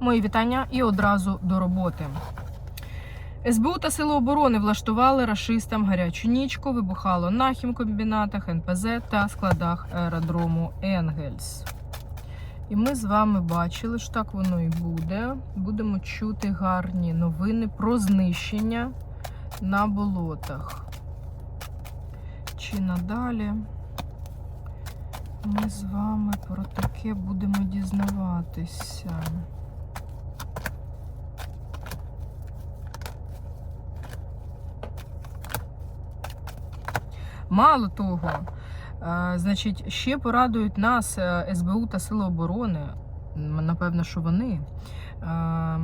Мої вітання і одразу до роботи. СБУ та Сили оборони влаштували рашистам гарячу нічку, вибухало на хімкомбінатах, НПЗ та складах аеродрому Енгельс. І ми з вами бачили, що так воно і буде. Будемо чути гарні новини про знищення на болотах. Чи надалі ми з вами про таке будемо дізнаватися. Мало того, е, значить, ще порадують нас е, СБУ та Сили оборони. Напевно, що вони. е,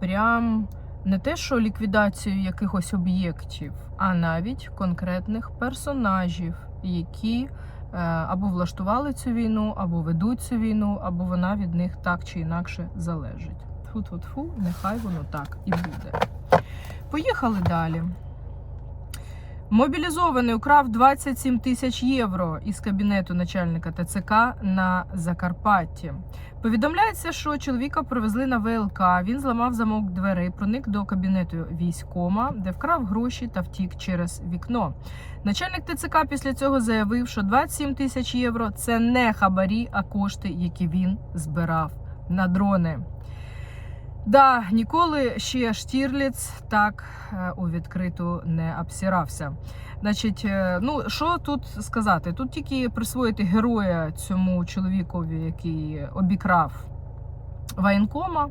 Прям не те, що ліквідацію якихось об'єктів, а навіть конкретних персонажів, які або влаштували цю війну, або ведуть цю війну, або вона від них так чи інакше залежить. Фу-фу-фу, нехай воно так і буде. Поїхали далі. Мобілізований украв 27 тисяч євро із кабінету начальника ТЦК на Закарпатті. Повідомляється, що чоловіка привезли на ВЛК. Він зламав замок дверей, проник до кабінету військома, де вкрав гроші та втік через вікно. Начальник ТЦК після цього заявив, що 27 тисяч євро це не хабарі, а кошти, які він збирав на дрони. Да, ніколи ще Штірліц так е, у відкриту не обсірався. Значить, е, ну що тут сказати? Тут тільки присвоїти героя цьому чоловікові, який обікрав воєнкома.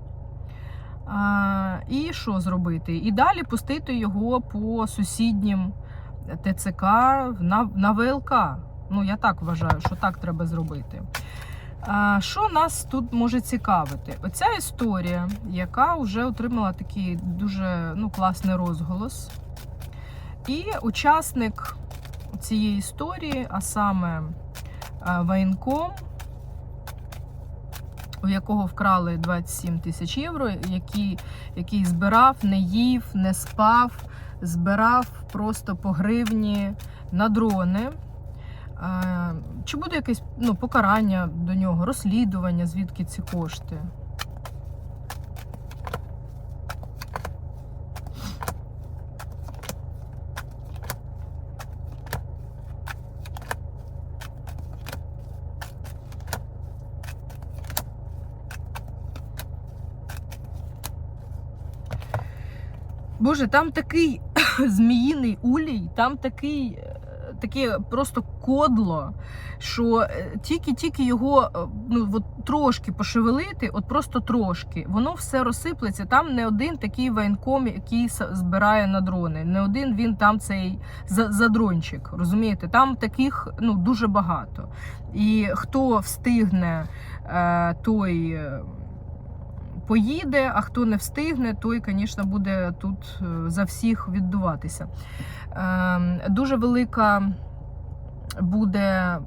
А, і що зробити? І далі пустити його по сусіднім ТЦК на, на ВЛК. Ну, я так вважаю, що так треба зробити. Що нас тут може цікавити? Оця історія, яка вже отримала такий дуже ну, класний розголос. І учасник цієї історії, а саме воєнком, у якого вкрали 27 тисяч євро, який, який збирав, не їв, не спав, збирав просто по гривні на дрони. Чи буде якесь ну, покарання до нього, розслідування, звідки ці кошти? Боже, там такий зміїний улій, там такий, таке просто кодло, що е, тільки-тільки його е, ну, от трошки пошевелити, от просто трошки, воно все розсиплеться. Там не один такий воєнком, який збирає на дрони, не один він там цей за- задрончик. Розумієте, там таких ну, дуже багато. І хто встигне, е, той. Поїде, а хто не встигне, той, звісно, буде тут е, за всіх віддуватися. Ем, Дуже велика буде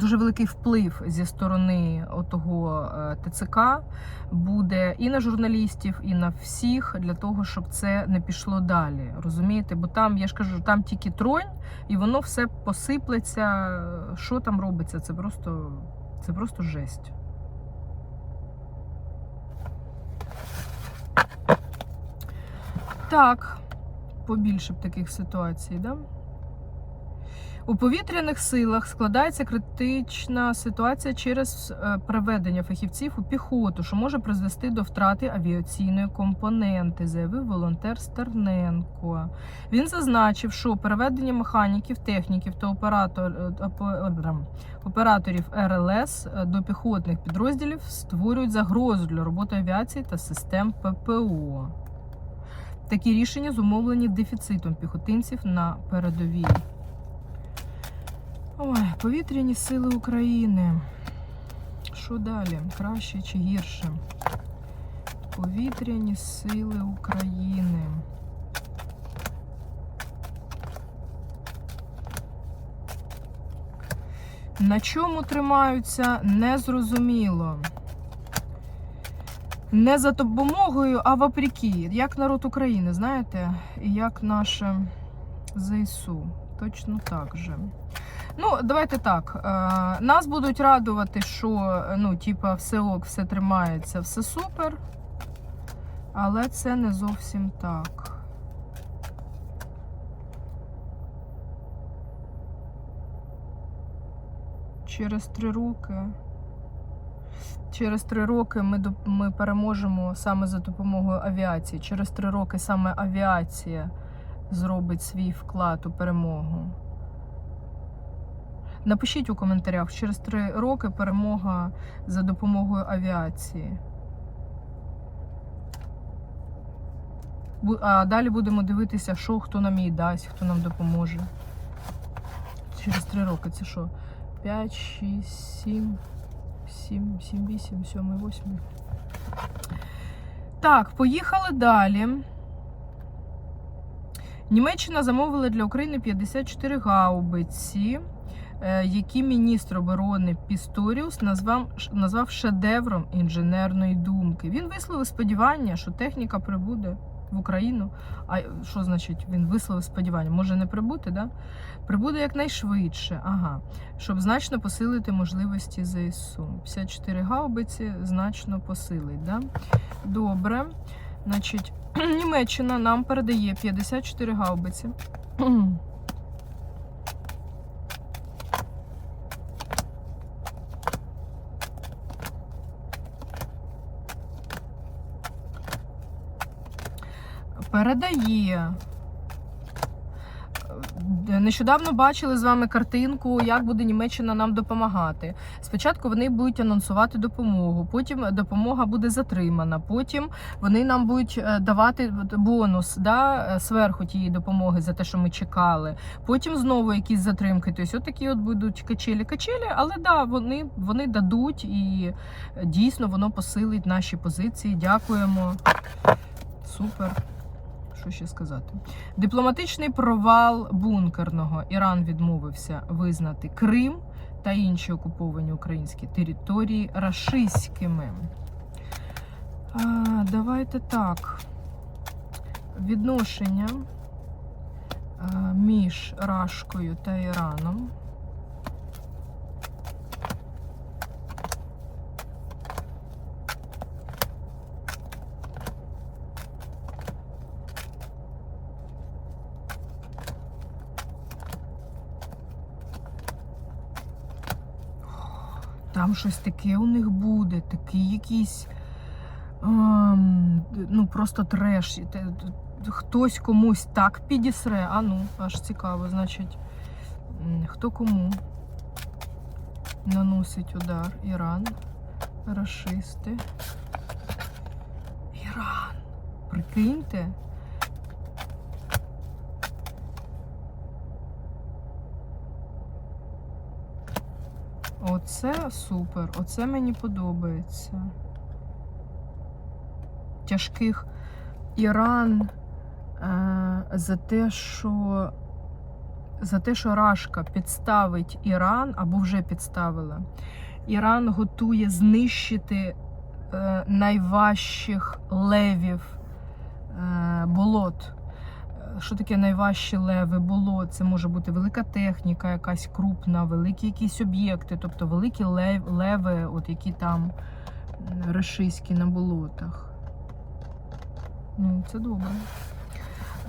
дуже великий вплив зі сторони отого е, ТЦК буде і на журналістів, і на всіх для того, щоб це не пішло далі. Розумієте? Бо там, я ж кажу, там тільки тронь, і воно все посиплеться. Що там робиться? Це просто, це просто жесть. Так, побільше б таких ситуацій, да? У повітряних силах складається критична ситуація через е, приведення фахівців у піхоту, що може призвести до втрати авіаційної компоненти, заявив волонтер Стерненко. Він зазначив, що переведення механіків, техніків та оператор, е, опе- операторів РЛС е, до піхотних підрозділів створюють загрозу для роботи авіації та систем ППО. Такі рішення зумовлені дефіцитом піхотинців на передовій. Ой, повітряні сили України. Що далі? Краще чи гірше? Повітряні сили України. На чому тримаються, незрозуміло. Не за допомогою, а вопреки. Як народ України, знаєте, і як наше ЗСУ. Точно так же. Ну, давайте так. Е, нас будуть радувати, що ну, типа, все ок, все тримається, все супер. Але це не зовсім так. Через три роки. Через три роки ми, ми переможемо саме за допомогою авіації. Через три роки саме авіація зробить свій вклад у перемогу. Напишіть у коментарях, через три роки перемога за допомогою авіації. А далі будемо дивитися, що хто нам її дасть, хто нам допоможе. Через три роки це що? 5, 6, 7, 7, 7, 8, 7, 8. Так, поїхали далі. Німеччина замовила для України 54 гаубиці, е, які міністр оборони Пісторіус назвав, назвав шедевром інженерної думки. Він висловив сподівання, що техніка прибуде в Україну. А що значить він висловив сподівання? Може не прибути, да? Прибуде якнайшвидше, ага, щоб значно посилити можливості ЗСУ. 54 гаубиці значно посилить. Да? Добре. Значить, Німеччина нам передає 54 гаубиці. Передає. Е, Нещодавно бачили з вами картинку, як буде Німеччина нам допомагати. Спочатку вони будуть анонсувати допомогу, потім допомога буде затримана. Потім вони нам будуть е, давати бонус да, е, зверху тієї допомоги за те, що ми чекали. Потім знову якісь затримки. Тобто, от такі от будуть качелі-качелі, але да, вони, вони дадуть і е, дійсно воно посилить наші позиції. Дякуємо. Супер. Що ще сказати? Дипломатичний провал бункерного. Іран відмовився визнати Крим та інші окуповані українські території рашистськими. Давайте так. Відношення між Рашкою та Іраном. Там щось таке у них буде, такий якийсь ем, ну просто треш. Хтось комусь так підісре. А ну, аж цікаво, значить, хто кому наносить удар? Іран, рашисти. Іран. Прикиньте. Оце супер, оце мені подобається. Тяжких Іран е, за те, що за те, що Рашка підставить Іран або вже підставила. Іран готує знищити е, найважчих левів е, болот. Що таке найважчі леви, болот? Це може бути велика техніка, якась крупна, великі якісь об'єкти, тобто великі лев, леви, от які там м, рашистські на болотах. Ну, це добре.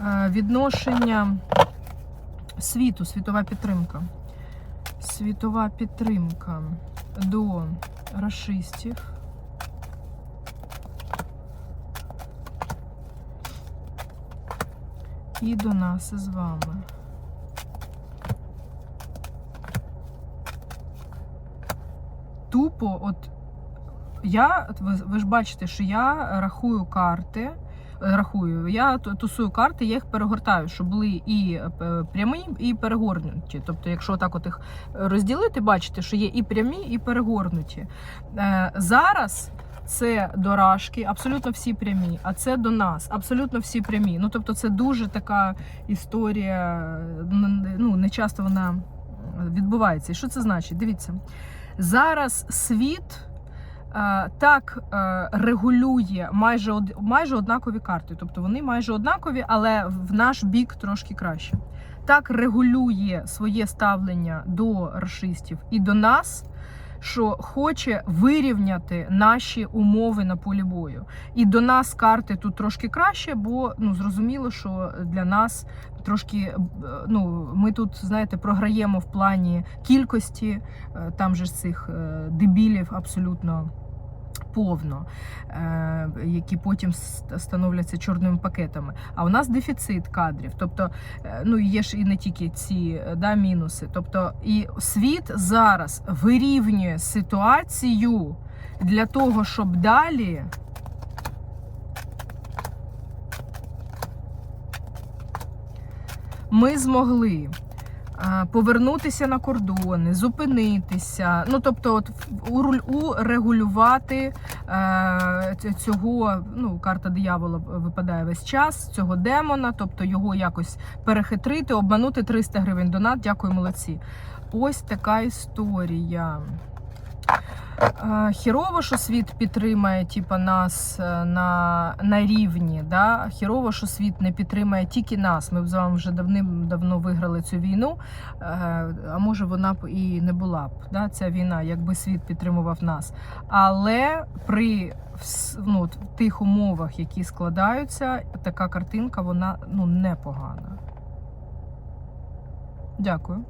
Е, Відношення світу, світова підтримка. Світова підтримка до рашистів. І до нас із вами. Тупо, от я, ви, ви ж бачите, що я рахую карти. е, Рахую, я тусую карти, я їх перегортаю, щоб були і е, прямі, і перегорнуті. Тобто, якщо так от їх розділити, бачите, що є і прямі, і перегорнуті. Е, зараз це до абсолютно всі прямі, а це до нас, абсолютно всі прямі. Ну тобто, це дуже така історія. Ну не часто вона відбувається. І що це значить? Дивіться, зараз світ е, так е, регулює майже майже однакові карти. Тобто вони майже однакові, але в наш бік трошки краще. Так регулює своє ставлення до расистів і до нас, що хоче вирівняти наші умови на полі бою. І до нас карти тут трошки краще, бо ну зрозуміло, що для нас трошки е, ну ми тут знаєте програємо в плані кількості. Е, Там же цих е, дебілів абсолютно. Повно, е, які потім становляться чорними пакетами. А у нас дефіцит кадрів. Тобто, е, ну є ж і не тільки ці е, да, мінуси. Тобто, і світ зараз вирівнює ситуацію для того, щоб далі ми змогли повернутися на кордони, зупинитися. Ну тобто, от урегулювати е, цього. Ну, карта диявола випадає весь час, цього демона, тобто його якось перехитрити, обманути 300 гривень донат. Дякую, молодці. Ось така історія. Хірово, що світ підтримає типа, нас е, на, на рівні. Да? Хірово, що світ не підтримає тільки нас. Ми б з вами вже давним-давно виграли цю війну. Е, А може вона б і не була б да? ця війна, якби світ підтримував нас. Але при ну, тих умовах, які складаються, така картинка вона ну, непогана. Дякую.